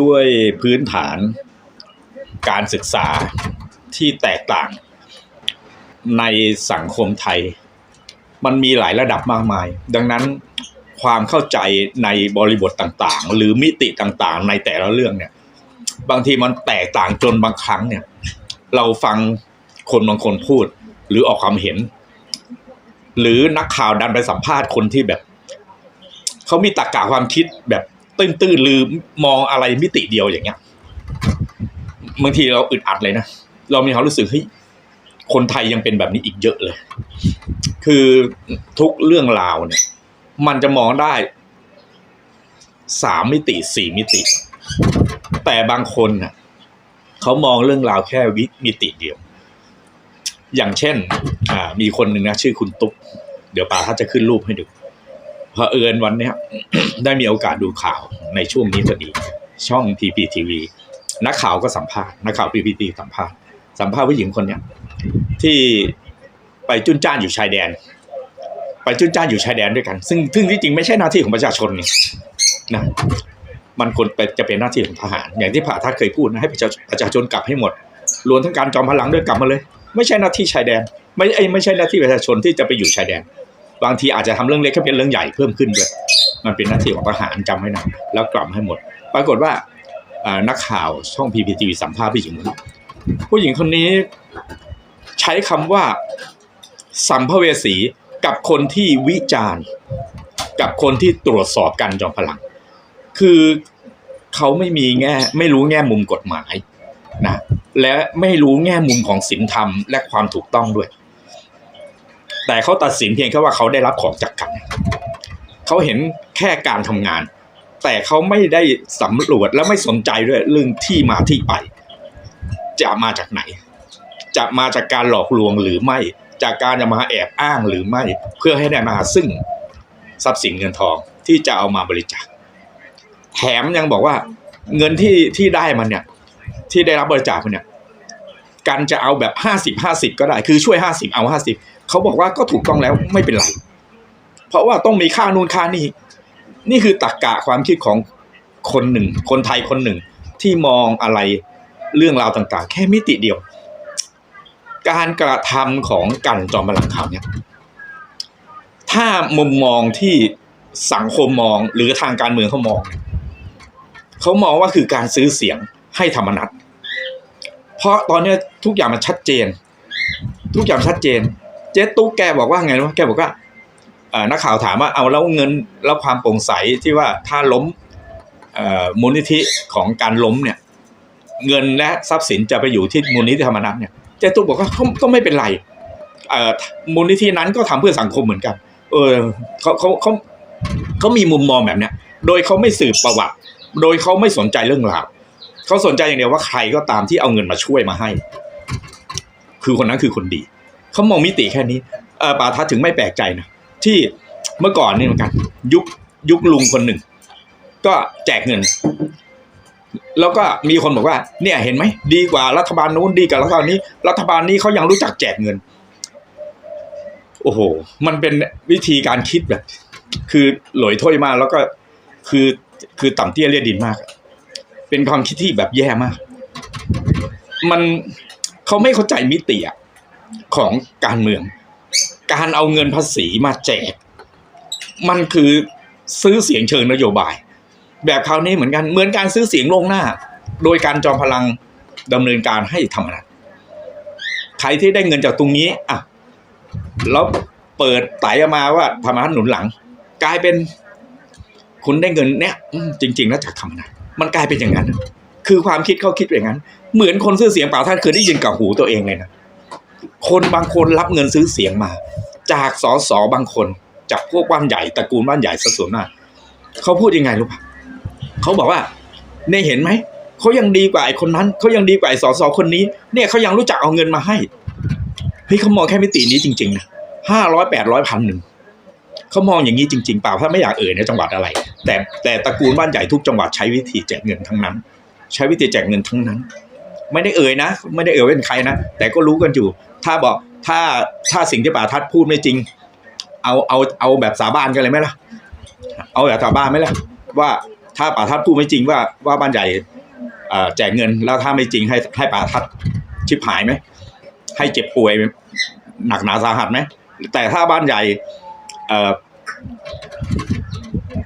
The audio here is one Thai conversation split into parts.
ด้วยพื้นฐานการศึกษาที่แตกต่างในสังคมไทย มันมีหลายระดับมากมาย ดังนั้นความเข้าใจในบริบทต่างๆ หรือมิติต่างๆ ในแต่ละเรื่องเนี่ย บางทีมันแตกต่างจนบางครั้งเนี่ย เราฟังคนบางคนพูด หรือออกความเห็น หรือนักข่าวดันไปสัมภาษณ์คนที่แบบเขามีตรรกะความคิดแบบ ตื้นๆหรือมองอะไรมิติเดียวอย่างเงี้ยบางทีเราอึดอัดเลยนะเรามีความรู้สึกเฮ้ยคนไทยยังเป็นแบบนี้อีกเยอะเลย คือทุกเรื่องราวเนี่ย มันจะมองได้สามมิติสี่มิติ แต่บางคนน่ะเขามองเรื่องราวแค่วิมิติเดียว อย่างเช่นอ่ามีคนหนึ่งนะชื่อคุณตุ๊ก เดี๋ยวป่าถ้าจะขึ้นรูปให้ดู เผอิญวันเนี้ยได้มีโอกาสดูข่าวในช่วงนี้พอดี ช่อง PPTV นักข่าวก็สัมภาษณ์นักข่าว PPT สัมภาษณ์สัมภาษณ์ผู้หญิงคนเนี้ยที่ไปจุนจ้านอยู่ชายแดน ไปจุนจ้านอยู่ชายแดนด้วยกัน ซึ่งซึ่งที่จริงไม่ใช่หน้าที่ของประชาชนนี่นะมันควรเป็นจะเป็นหน้าที่ของทหาร อย่างที่พระทัดเคยพูดนะให้ประชาประชาชนกลับให้หมดรวมทั้งการจอมพลังด้วยกลับมาเลย ไม่ใช่หน้าที่ชายแดน ไม่ไอ้ไม่ใช่หน้าที่ประชาชนที่จะไปอยู่ชายแดน บางทีอาจจะทำเรื่องเล็กให้เป็นเรื่องใหญ่เพิ่มขึ้นด้วยมันเป็นหน้าที่ของทหารจำไว้นะแล้วกลับมาให้หมด ปรากฏว่านักข่าวช่อง PPTV สัมภาษณ์ผู้หญิงคนนี้ผู้หญิงคนนี้ใช้คำว่าสัมภเวสีกับคนที่วิจารณ์ กับคนที่ตรวจสอบการจอมพลัง คือเขาไม่มีแง่ไม่รู้แง่มุมกฎหมายนะและไม่รู้แง่มุมของศีลธรรมและความถูกต้องด้วย แต่เขาตัดสินเพียงแค่ว่าเขาได้รับของจากกันเขาเห็นแค่การทำงาน แต่เขาไม่ได้สำรวจและไม่สนใจด้วยเรื่องที่มาที่ไป จะมาจากไหน จะมาจากการหลอกลวงหรือไม่ จากการจะมาแอบอ้างหรือไม่เพื่อให้ได้มาซึ่งทรัพย์สินเงินทองที่จะเอามาบริจาคแถมยังบอกว่าเงินที่ที่ได้มันเนี่ย ที่ได้รับบริจาคมันเนี่ยการจะเอาแบบห้าสิบห้าสิบก็ได้ คือช่วยห้าสิบเอาห้าสิบ เขาบอกว่าก็ถูกต้องแล้วไม่เป็นไร เพราะว่าต้องมีค่านู่นค่านี่ นี่คือตรกกะความคิดของคนหนึ่ง คนไทยคนหนึ่ง ที่มองอะไรเรื่องราวต่าง ๆ แค่มิติเดียว การกระทำของกันจอมพลังข่าวเนี่ย ถ้ามุมมองที่สังคมมองหรือทางการเมืองเขามอง เขามองว่าคือการซื้อเสียงให้ธรรมนัตเพราะตอนนี้ทุกอย่างมันชัดเจน ทุกอย่างชัดเจน จ๊ตุ๊กแกบอกว่าไงรู้แกบอกว่าเอนักข่าวถามว่าเอาแล้วเงินแล้วความโปร่งใสที่ว่าถ้าล้มมูลนิธิของการล้มเนี่ย เงินและทรัพย์สินจะไปอยู่ที่มูลนิธิธรรมนัตเนี่ยเจ๊ตุ๊กบอกว่าก็ไม่เป็นไรมูลนิธินั้นก็ทำเพื่อสังคมเหมือนกัน เออเขาเขาเขาเขามีมุมมองแบบเนี้ย โดยเขาไม่สืบประวัติ โดยเขาไม่สนใจเรื่องราวเขาสนใจอย่างเดียวว่าใครก็ตามที่เอาเงินมาช่วยมาให้ คือคนนั้นคือคนดี เขามองมิติแค่นี้เออปาทัดถึงไม่แปลกใจนะที่เมื่อก่อนนี่เหมือนกัน ยุคยุคลุงคนหนึ่ง ก็แจกเงิน แล้วก็มีคนบอกว่า เนี่ยเห็นไหมดีกว่ารัฐบาลนู้นดีกว่ารัฐบาลนี้ รัฐบาลนี้เขายังรู้จักแจกเงิน โอ้โห มันเป็นวิธีการคิดแบบ คือหลอยถ้วยมากแล้วก็คือคือต่ำเตี้ยเรียดินมาก เป็นความคิดที่แบบแย่มาก มันเขาไม่เข้าใจมิติอะ ของการเมือง การเอาเงินภาษีมาแจก มันคือซื้อเสียงเชิงนโยบาย แบบคราวนี้เหมือนกันเหมือนการซื้อเสียงลงหน้า โดยการจอมพลังดำเนินการให้ธรรมนัตใครที่ได้เงินจากตรงนี้อะแล้วเปิดไต่ออกมาว่าธรรมนัตหนุนหลัง กลายเป็นคุณได้เงินเนี้ยจริงๆแล้วจากธรรมนัตมันกลายเป็นอย่างนั้น คือความคิดเขาคิดอย่างนั้น เหมือนคนซื้อเสียงเปล่าท่านเคยได้ยินกับหูตัวเองเลยนะ คนบางคนรับเงินซื้อเสียงมา จากสสบางคนจากพวกบ้านใหญ่ตระกูลบ้านใหญ่สัดส่วนมากเขาพูดยังไงรู้ปะเขาบอกว่าเนี่ยเห็นไหมเขายังดีกว่าไอ้คนนั้นเขายังดีกว่าไอ้สสคนนี้ เนี่ยเขายังรู้จักเอาเงินมาให้เฮ้ยเขามองแค่มิตินี้จริงๆนะห้าร้อยแปดร้อยพันหนึ่งเขามองอย่างนี้จริงๆเปล่าถ้าไม่อยากเอ่ยในจังหวัดอะไร แต่แต่ตระกูลบ้านใหญ่ทุกจังหวัดใช้วิธีแจกเงินทั้งนั้น ใช้วิธีแจกเงินทั้งนั้น ไม่ได้เอ่ยนะ ไม่ได้เอ่ยเป็นใครนะ แต่ก็รู้กันอยู่ ถ้าบอกถ้าถ้าสิ่งที่ป่าทัดพูดไม่จริง เอาเอาเอาแบบสาบานกันเลยไหมล่ะ เอาแบบสาบานไหมล่ะ ว่าถ้าป่าทัดพูดไม่จริงว่าว่าบ้านใหญ่อ่อแจกเงินแล้วถ้าไม่จริงให้ให้ป่าทัดชิบหายไหมให้เจ็บป่วยหนักหนาสาหัสไหมแต่ถ้าบ้านใหญ่อ่อ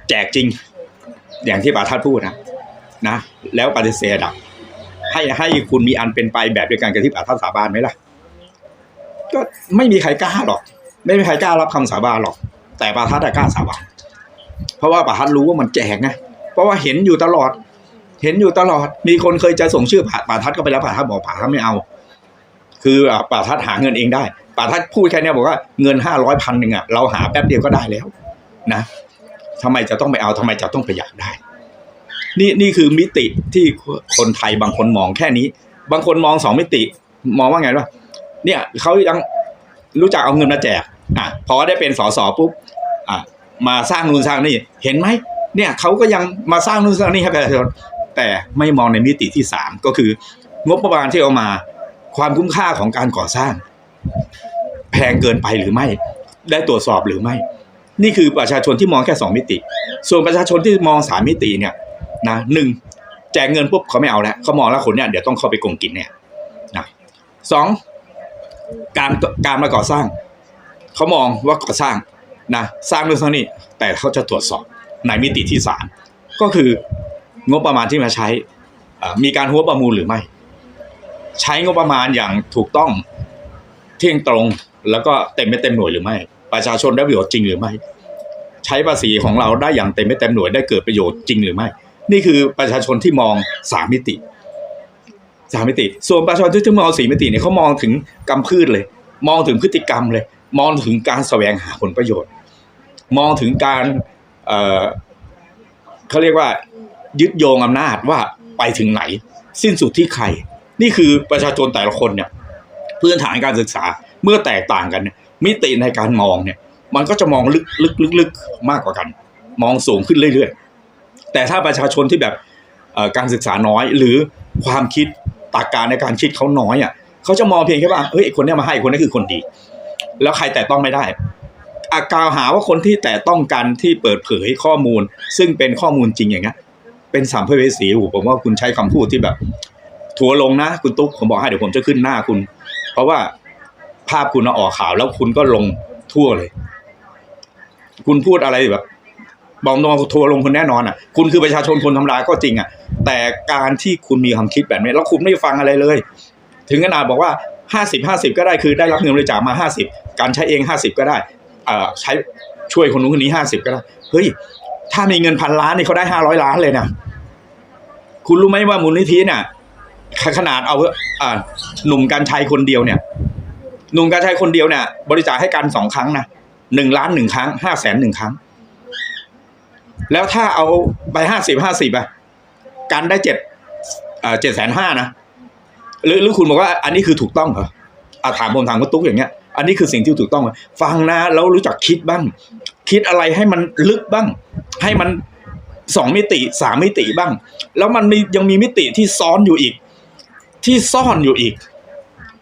แจกจริง อย่างที่ป่าทัดพูดนะนะ แล้วปฏิเสธอะ ให้ให้คุณมีอันเป็นไปแบบเดียวกันกับที่ป่าทัดสาบานไหมล่ะ ก็ไม่มีใครกล้าหรอก ไม่มีใครกล้ารับคำสาบานหรอก แต่ป่าทัดอะกล้าสาบาน เพราะว่าป่าทัดรู้ว่ามันแจกไงเพราะว่าเห็นอยู่ตลอด เห็นอยู่ตลอด มีคนเคยจะส่งชื่อป่าป่าทัดก็ไปแล้วป่าทัดบอกป่าทัดไม่เอา คืออะป่าทัดหาเงินเองได้ป่าทัดพูดแค่เนี้ยบอกว่าเงินห้าร้อยพันหนึ่งอะเราหาแป๊บเดียวก็ได้แล้ว นะทำไมจะต้องไปเอาทำไมจะต้องไปอยากได้ นี่นี่คือมิติที่คนไทยบางคนมองแค่นี้ บางคนมองสองมิติ มองว่าไงวะเนี่ยเขายังรู้จักเอาเงินมาแจกอะพอได้เป็นสสปุ๊บอะมาสร้างนู่นสร้างนี่เห็นไหมเนี่ยเขาก็ยังมาสร้างนู่นสร้างนี่ให้ประชาชนแต่ไม่มองในมิติที่สามก็คืองบประมาณที่เอามาความคุ้มค่าของการก่อสร้าง แพงเกินไปหรือไม่ ได้ตรวจสอบหรือไม่ นี่คือประชาชนที่มองแค่สองมิติ ส่วนประชาชนที่มองสามมิติเนี่ย นะหนึ่งแจกเงินปุ๊บเขาไม่เอาแล้วเขามองแล้วคนเนี่ยเดี๋ยวต้องเข้าไปกงกินเนี่ยนะสองการการมาก่อสร้างเขามองว่าก่อสร้างนะสร้างเรื่องเท่านี้แต่เขาจะตรวจสอบในมิติที่สามก็คืองบประมาณที่มาใช้มีการหัวประมูลหรือไม่ ใช้งบประมาณอย่างถูกต้องเที่ยงตรงแล้วก็เต็มไม่เต็มหน่วยหรือไม่ ประชาชนได้ประโยชน์จริงหรือไม่ ใช้ภาษีของเราได้อย่างเต็มไม่เต็มหน่วยได้เกิดประโยชน์จริงหรือไม่ นี่คือประชาชนที่มองสามมิติสามมิติ ส่วนประชาชนที่มองสี่มิติเนี่ยเขามองถึงกำพืชเลย มองถึงพฤติกรรมเลย มองถึงการแสวงหาผลประโยชน์ มองถึงการเเขาเรียกว่ายึดโยงอำนาจว่าไปถึงไหน สิ้นสุดที่ใคร นี่คือประชาชนแต่ละคนเนี่ยพื้นฐานการศึกษาเมื่อแตกต่างกันเนี่ยมิติในการมองเนี่ย มันก็จะมองลึกลึกลึกลึกมากกว่ากัน มองสูงขึ้นเรื่อยๆ แต่ถ้าประชาชนที่แบบการศึกษาน้อยหรือความคิดตากการในการคิดเขาน้อยอะเขาจะมองเพียงแค่ว่าเฮ้ยคนนี้มาให้คนนี้คือคนดี แล้วใครแต่ต้องไม่ได้อากล่าวหาว่าคนที่แต่ต้องกันที่เปิดเผยข้อมูล ซึ่งเป็นข้อมูลจริงอย่างเงี้ยเป็นสามเพศสีโอ้โหผมว่าคุณใช้คำพูดที่แบบ ทัวลงนะ คุณตุ๊กผมบอกให้เดี๋ยวผมจะขึ้นหน้าคุณ เพราะว่าภาพคุณออกข่าวแล้วคุณก็ลงทั่วเลย คุณพูดอะไรแบบ บอกตรงทัวร์ลงคุณแน่นอนอะ คุณคือประชาชนคนธรรมดาก็จริงอะ แต่การที่คุณมีความคิดแบบนี้แล้วคุณไม่ฟังอะไรเลย ถึงขนาดบอกว่าห้าสิบห้าสิบก็ได้คือได้รับเงินบริจาคมาห้าสิบการใช้เองห้าสิบก็ได้อ่อใช้ช่วยคนนู้นคนนี้ห้าสิบก็ได้ เฮ้ย ถ้ามีเงินพันล้านนี่เขาได้ห้าร้อยล้านเลยนะ คุณรู้ไหมว่ามูลนิธิเนี่ยขนาดเอาอ่าหนุ่มการชัยคนเดียวเนี่ย หนุ่มการชัยคนเดียวเนี่ย บริจาคให้กันสองครั้งนะหนึ่งล้านหนึ่งครั้งห้าแสนหนึ่งครั้ง แล้วถ้าเอาไปห้าสิบห้าสิบอะกันได้เจ็ดเอ่อเจ็ดแสนห้านะหรือหรือคุณบอกว่าอันนี้คือถูกต้องเหรออาถามผมถามคุณตุ๊กอย่างเงี้ย อันนี้คือสิ่งที่ถูกต้องไหมฟังนะแล้วรู้จักคิดบ้าง คิดอะไรให้มันลึกบ้าง ให้มันสองมิติสามมิติบ้าง แล้วมันมียังมีมิติที่ซ้อนอยู่อีก ที่ซ่อนอยู่อีก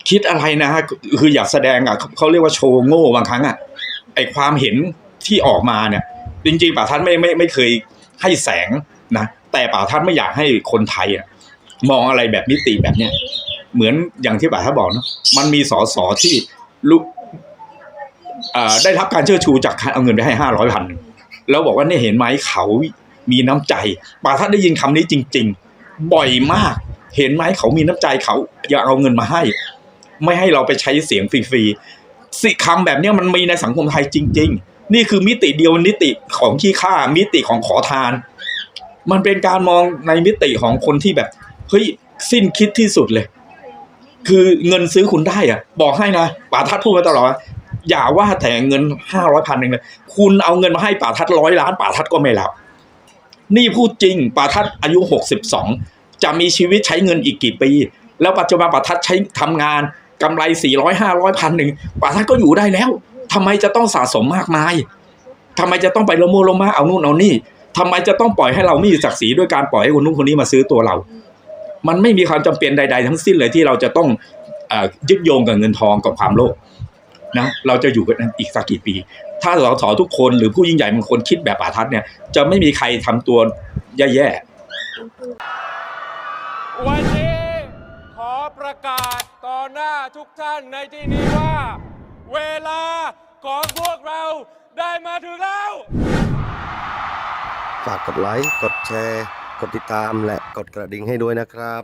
คิดอะไรนะฮะคืออยากแสดงอะเขาเรียกว่าโชว์โง่บางครั้งอะไอความเห็นที่ออกมาเนี่ย จริงๆป่าท่านไม่ไม่ไม่เคยให้แสงนะแต่ป่าท่านไม่อยากให้คนไทยอะมองอะไรแบบมิติแบบเนี้ยเหมือนอย่างที่ป่าท่านบอกเนาะมันมีสอสอที่ลุอ่าได้รับการเชิดชูจากการเอาเงินไปให้ห้าร้อยพันแล้วบอกว่าเนี่ยเห็นไหมเขามีน้ำใจป่าท่านได้ยินคำนี้จริง ๆ บ่อยมาก เห็นไหมเขามีน้ำใจเขาอยากเอาเงินมาให้ ไม่ให้เราไปใช้เสียงฟรีๆสิคำแบบเนี้ยมันมีในสังคมไทยจริง ๆ นี่คือมิติเดียวมิติของขี้ข้ามิติของขอทาน มันเป็นการมองในมิติของคนที่แบบเฮ้ยสิ้นคิดที่สุดเลย คือเงินซื้อคุณได้อะบอกให้นะป่าทัดพูดมาตลอดอย่าว่าแต่เงินห้าร้อยพันหนึ่งเลยคุณเอาเงินมาให้ป่าทัดร้อยล้านป่าทัดก็ไม่รับนี่พูดจริงป่าทัดอายุหกสิบสองจะมีชีวิตใช้เงินอีกกี่ปี แล้วปัจจุบันป่าทัดใช้ทำงานกำไรสี่ร้อยห้าร้อยพันหนึ่งป่าทัดก็อยู่ได้แล้ว ทำไมจะต้องสะสมมากมายทำไมจะต้องไปละโมละมาเอานู่นเอานี่ทำไมจะต้องปล่อยให้เราไม่มีศักดิ์ศรีด้วยการปล่อยให้คนนู้นคนนี้มาซื้อตัวเรา มันไม่มีความจำเป็นใด ๆ ทั้งสิ้นเลยที่เราจะต้องอยึดโยงกับเงินทองกับความโลภนะเราจะอยู่กันอีกสักกี่ปี ถ้าสสทุกคนหรือผู้ยิ่งใหญ่บางคนคิดแบบอาทัศน์เนี่ยจะไม่มีใครทำตัวแย่ๆวันนี้ขอประกาศต่อหน้าทุกท่านในที่นี้ว่า เวลาของพวกเราได้มาถึงแล้ว ฝากกดไลค์ กดแชร์ กดติดตามและกดกระดิ่งให้ด้วยนะครับ